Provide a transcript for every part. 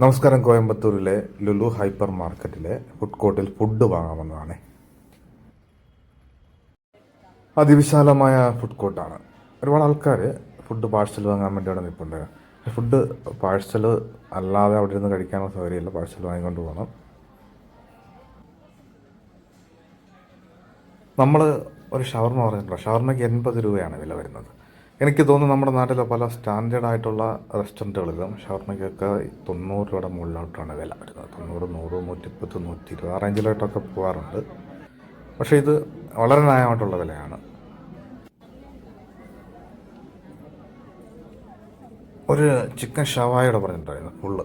നമസ്കാരം കോയമ്പത്തൂരിലെ ലുലു ഹൈപ്പർ മാർക്കറ്റിലെ ഫുഡ് കോർട്ടിൽ ഫുഡ് വാങ്ങാമെന്നതാണ് അതിവിശാലമായ ഫുഡ് കോർട്ടാണ്. ഒരുപാട് ആൾക്കാർ ഫുഡ് പാഴ്സൽ വാങ്ങാൻ വേണ്ടി അവിടെ നിൽപ്പുണ്ട്. ഫുഡ് പാഴ്സൽ അല്ലാതെ അവിടെ ഇരുന്ന് കഴിക്കാനുള്ള സൗകര്യമില്ല. പാഴ്സൽ വാങ്ങിക്കൊണ്ട് പോകണം. നമ്മൾ ഒരു ഷവർമ പറഞ്ഞിട്ടുള്ള ഷവർമയ്ക്ക് എൺപത് രൂപയാണ് വില വരുന്നത്. എനിക്ക് തോന്നുന്നു നമ്മുടെ നാട്ടിലെ പല സ്റ്റാൻഡേർഡ് ആയിട്ടുള്ള റെസ്റ്റോറന്റുകളിലും ഷവർമയ്ക്കൊക്കെ തൊണ്ണൂറ് രൂപയുടെ മുകളിലോട്ടാണ് വില വരുന്നത്. തൊണ്ണൂറ് നൂറ് നൂറ്റിപ്പത്ത് നൂറ്റി ഇരുപത് ആ റേഞ്ചിലോട്ടൊക്കെ പോകാറുണ്ട്. പക്ഷേ ഇത് വളരെ ന്യായമായിട്ടുള്ള വിലയാണ്. ഒരു ചിക്കൻ ഷവായോടെ പറഞ്ഞിട്ടുണ്ടായിരുന്നു ഫുള്ള്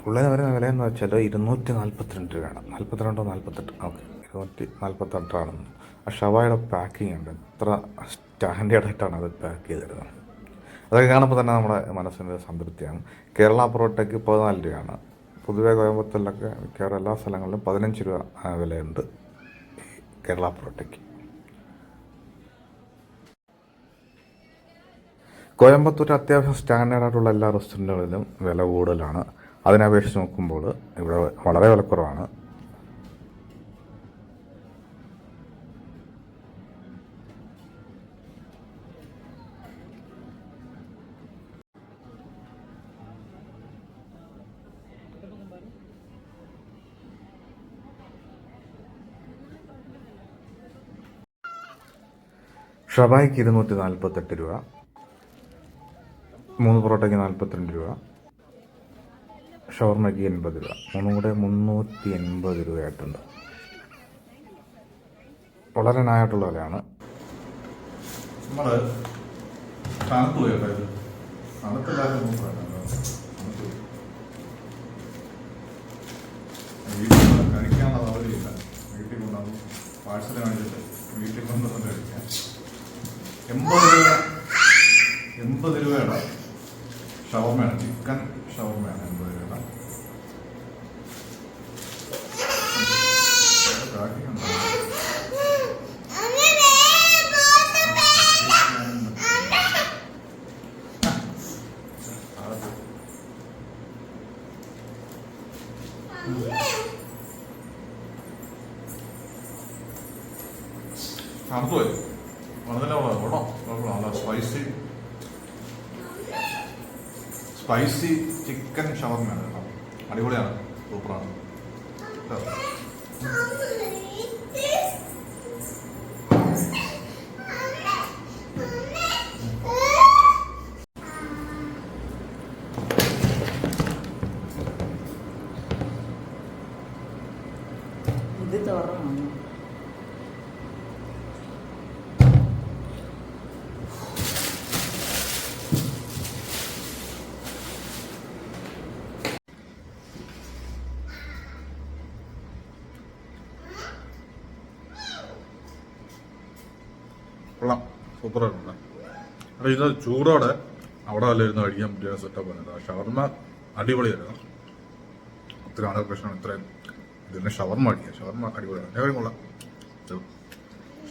ഫുള്ളിന് വരുന്ന എന്ന് വെച്ചാൽ ഇരുന്നൂറ്റി നാൽപ്പത്തിരണ്ട് രൂപയാണ്. നാൽപ്പത്തിരണ്ടോ നാൽപ്പത്തെട്ട് ഓക്കെ. ഇരുന്നൂറ്റി നാൽപ്പത്തെട്ടാണെന്ന്. ആ ഷവായുടെ പാക്കിംഗ് ഉണ്ട്. എത്ര സ്റ്റാൻഡേർഡായിട്ടാണ് അത് പാക്ക് ചെയ്തിരുന്നത്. അതൊക്കെ കാണുമ്പോൾ തന്നെ നമ്മുടെ മനസ്സിന് ഒരു സംതൃപ്തിയാണ്. കേരള പൊറോട്ടയ്ക്ക് പതിനാല് രൂപയാണ്. പൊതുവേ കോയമ്പത്തൂരിലൊക്കെ മിക്കവാറും എല്ലാ സ്ഥലങ്ങളിലും പതിനഞ്ച് രൂപ വിലയുണ്ട് കേരള പൊറോട്ടയ്ക്ക്. കോയമ്പത്തൂർ അത്യാവശ്യം സ്റ്റാൻഡേർഡായിട്ടുള്ള എല്ലാ റെസ്റ്റോറന്റുകളിലും വില കൂടുതലാണ്. അതിനപേക്ഷിച്ച് നോക്കുമ്പോൾ ഇവിടെ വളരെ വിലക്കുറവാണ് ഷബായ്ക്ക് ഇരുന്നൂറ്റി നാൽപ്പത്തെട്ട് രൂപ. മൂന്ന് പൊറോട്ടയ്ക്ക് നാൽപ്പത്തിരണ്ട് രൂപ. ഷവർമയ്ക്ക് എൺപത് രൂപ. മൂന്നും കൂടെ മുന്നൂറ്റി എൺപത് രൂപയായിട്ടുണ്ട്. വളരെ നായായിട്ടുള്ള വിലയാണ്. നമ്മൾ കഴിക്കാനുള്ള സൗകര്യമില്ല വീട്ടിൽ കൊണ്ടുവന്ന് പാഴ്സൽ കാണിച്ചിട്ട് വീട്ടിൽ കൊണ്ടുവന്ന് കഴിക്കാം. എൺപത് രൂപ. എൺപത് രൂപയുടെ ഷവർമയാണ് ചിക്കൻ ഷവർമയാണ് എൺപത് രൂപ കാക്കിക്കുണ്ടോ തണുപ്പ് വളരെ കേട്ടോ നല്ല സ്പൈസി സ്പൈസി ചിക്കൻ ഷവർമയാണ് കേട്ടോ. അടിപൊളിയാണ്. സൂപ്പറാണ്. ഇത് തുറന്നു കൊള്ളാം. സൂപ്പറായിട്ടുണ്ട്. പക്ഷേ ഇത് ചൂടോടെ അവിടെ വല്ല ഇരുന്ന് കഴിക്കാൻ പറ്റിയ സെറ്റപ്പ് ആണ് ഷവർമ അടിപൊളിയായിരുന്നു. ഒത്തിരി ആളുകൾ പ്രശ്നമാണ് ഇത്രയും. ഇതിന് ഷവർമ അടിക്കുക ഷവർമ അടിപൊളിയാണ്. എവിടെയും കൊള്ളാം.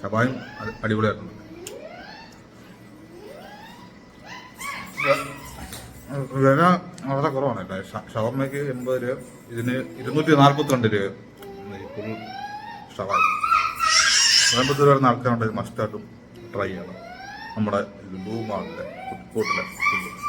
ഷബായും അടി- അടിപൊളിയായിട്ടുണ്ട്. വില വളരെ കുറവാണ് അല്ലേ ഷവർമയ്ക്ക് എൺപത് രൂപ ഇതിന് ഇരുന്നൂറ്റി നാൽപ്പത്തിരണ്ട് രൂപ ഈ ഫുൾ ഷവായി. കോയമ്പത്തൂർ വരുന്ന ആൾക്കാരുണ്ടെങ്കിൽ മസ്റ്റായിട്ടും ട്രൈ ചെയ്യണം. നമ്മുടെ ലുലു മാളിലെ ഫുഡ് കോർട്ടിലെ ഫുഡ്